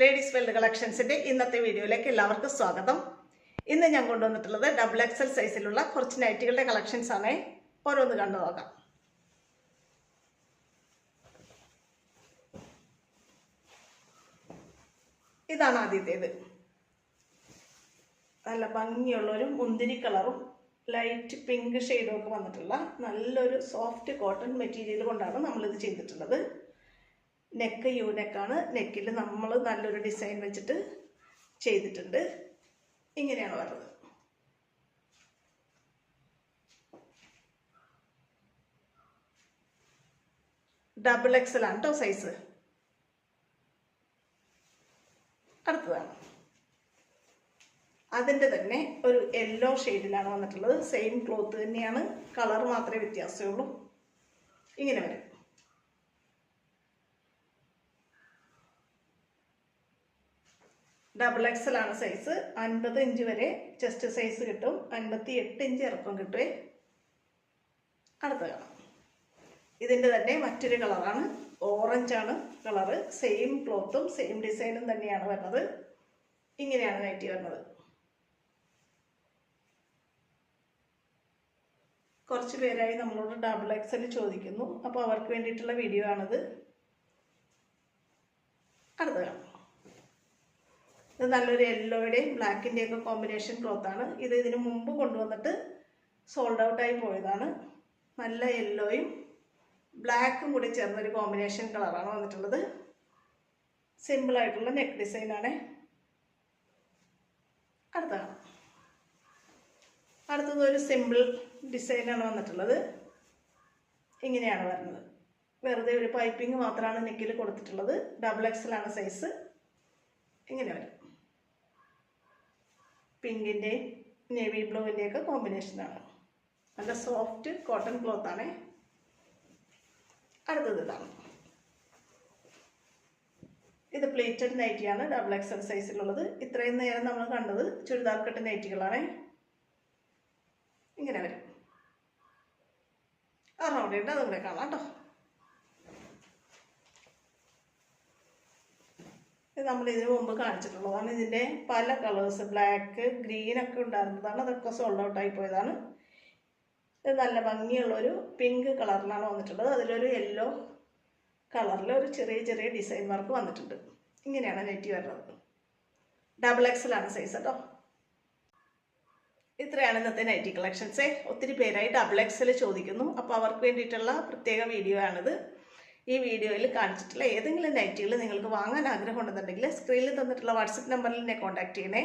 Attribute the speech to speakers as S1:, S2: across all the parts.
S1: Ladies weld കളക്ഷൻസിന്റെ ഇന്നത്തെ വീഡിയോയിലേക്ക് എല്ലാവർക്കും സ്വാഗതം. ഇന്ന് ഞാൻ കൊണ്ടുവന്നിട്ടുള്ളത് ഡബിൾ എക്സൽ സൈസിലുള്ള കുറച്ച് നൈറ്റികളുടെ കളക്ഷൻസ് ആണ്. ഓരോന്ന് കണ്ടു നോക്കാം. ഇതാണ് ആദ്യത്തേത്. നല്ല ഭംഗിയുള്ളൊരു മുന്തിരി കളറും ലൈറ്റ് പിങ്ക് ഷെയ്ഡും ഒക്കെ വന്നിട്ടുള്ള നല്ലൊരു സോഫ്റ്റ് കോട്ടൺ മെറ്റീരിയൽ കൊണ്ടാണ് നമ്മളിത് ചെയ്തിട്ടുള്ളത്. നെക്ക് യു നെക്കാണ് നെക്കിൽ നമ്മൾ നല്ലൊരു ഡിസൈൻ വെച്ചിട്ട് ചെയ്തിട്ടുണ്ട്. ഇങ്ങനെയാണ് വരുന്നത് ഡബിൾ എക്സൽ ആണ് കേട്ടോ സൈസ് അടുത്തതാണ് അതിന്റെ തന്നെ ഒരു യെല്ലോ ഷെയ്ഡിലാണ് വന്നിട്ടുള്ളത്. സെയിം ക്ലോത്ത് തന്നെയാണ്. കളർ മാത്രമേ വ്യത്യാസമുള്ളൂ. ഇങ്ങനെ വരും. ഡബിൾ എക്സൽ ആണ് സൈസ് അൻപത് ഇഞ്ച് വരെ ചെസ്റ്റ് സൈസ് കിട്ടും. അൻപത്തി എട്ട് ഇഞ്ച് ഇറക്കം കിട്ടുമേ അടുത്ത കാണാം. ഇതിന്റെ തന്നെ മറ്റൊരു കളറാണ് ഓറഞ്ച് ആണ് കളറ് സെയിം ക്ലോത്തും സെയിം ഡിസൈനും തന്നെയാണ് വരുന്നത്. ഇങ്ങനെയാണ് നൈറ്റി വരുന്നത്. കുറച്ച് പേരായി നമ്മളോട് ഡബിൾ എക്സൽ ചോദിക്കുന്നു. അപ്പോൾ അവർക്ക് വേണ്ടിയിട്ടുള്ള വീഡിയോ ആണിത്. അടുത്ത കാണാം. നല്ലൊരു യെല്ലോയുടെയും ബ്ലാക്കിന്റെയും ഒക്കെ കോമ്പിനേഷൻ ക്ലോത്താണ് ഇത് ഇതിന് മുമ്പ് കൊണ്ടുവന്നിട്ട് സോൾഡ് ഔട്ടായി പോയതാണ്. നല്ല യെല്ലോയും ബ്ലാക്കും കൂടി ചേർന്നൊരു കോമ്പിനേഷൻ കളറാണ് വന്നിട്ടുള്ളത്. സിമ്പിളായിട്ടുള്ള നെക്ക് ഡിസൈനാണ് അടുത്താണ് അടുത്തത് ഒരു സിമ്പിൾ ഡിസൈനാണ് വന്നിട്ടുള്ളത്. ഇങ്ങനെയാണ് വരുന്നത്. വെറുതെ ഒരു പൈപ്പിംഗ് മാത്രമാണ് നെക്കിൽ കൊടുത്തിട്ടുള്ളത്. ഡബിൾ എക്സലാണ് സൈസ് ഇങ്ങനെ വരും. പിങ്കിന്റെയും നേവി ബ്ലൂവിന്റെയൊക്കെ കോമ്പിനേഷനാണ് നല്ല സോഫ്റ്റ് കോട്ടൺ ക്ലോത്ത് ആണ്. അടുത്തത് ഇതാണ്. ഇത് പ്ലേറ്റഡ് നൈറ്റിയാണ് ഡബിൾ എക്സൽ സൈസിലുള്ളത് ഇത്രയും നേരം നമ്മൾ കണ്ടത് ചുരിദാർ കെട്ട് നൈറ്റികളാണേ ഇങ്ങനെ വരും. അറൗണ്ട് ഉണ്ട് അതുകൂടെ കാണാം കേട്ടോ. ഇത് നമ്മൾ ഇതിനു മുമ്പ് കാണിച്ചിട്ടുള്ളതാണ്. ഇതിന്റെ പല കളേഴ്സ് ബ്ലാക്ക് ഗ്രീൻ ഒക്കെ ഉണ്ടായിരുന്നതാണ്. അതൊക്കെ സോൾഡ് ഔട്ട് ആയി പോയതാണ്. ഇത് നല്ല ഭംഗിയുള്ളൊരു പിങ്ക് കളറിലാണ് വന്നിട്ടുള്ളത്. അതിലൊരു യെല്ലോ കളറിൽ ഒരു ചെറിയ ചെറിയ ഡിസൈൻ വർക്ക് വന്നിട്ടുണ്ട്. ഇങ്ങനെയാണ് നെറ്റി വരുന്നത്. ഡബിൾ എക്സലാണ് സൈസ് കേട്ടോ ഇത്രയാണ് ഇന്നത്തെ നൈറ്റി കളക്ഷൻസേ ഒത്തിരി പേരായി ഡബിൾ എക്സൽ ചോദിക്കുന്നു. അപ്പോൾ അവർക്ക് വേണ്ടിയിട്ടുള്ള പ്രത്യേക വീഡിയോ ആണിത്. ഈ വീഡിയോയിൽ കാണിച്ചിട്ടുള്ള ഏതെങ്കിലും നൈറ്റികൾ നിങ്ങൾക്ക് വാങ്ങാൻ ആഗ്രഹം ഉണ്ടെന്നുണ്ടെങ്കിൽ സ്ക്രീനിൽ തന്നിട്ടുള്ള വാട്സപ്പ് നമ്പറിൽ എന്നെ കോൺടാക്ട് ചെയ്യണേ.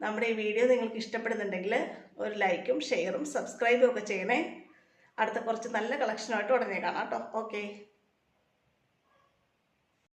S1: നമ്മുടെ ഈ വീഡിയോ നിങ്ങൾക്ക് ഇഷ്ടപ്പെടുന്നുണ്ടെങ്കിൽ ഒരു ലൈക്കും ഷെയറും സബ്സ്ക്രൈബും ഒക്കെ ചെയ്യണേ. അടുത്ത കുറച്ച് നല്ല കളക്ഷനുമായിട്ട് ഉടനെ കാണാം കേട്ടോ. ഓക്കെ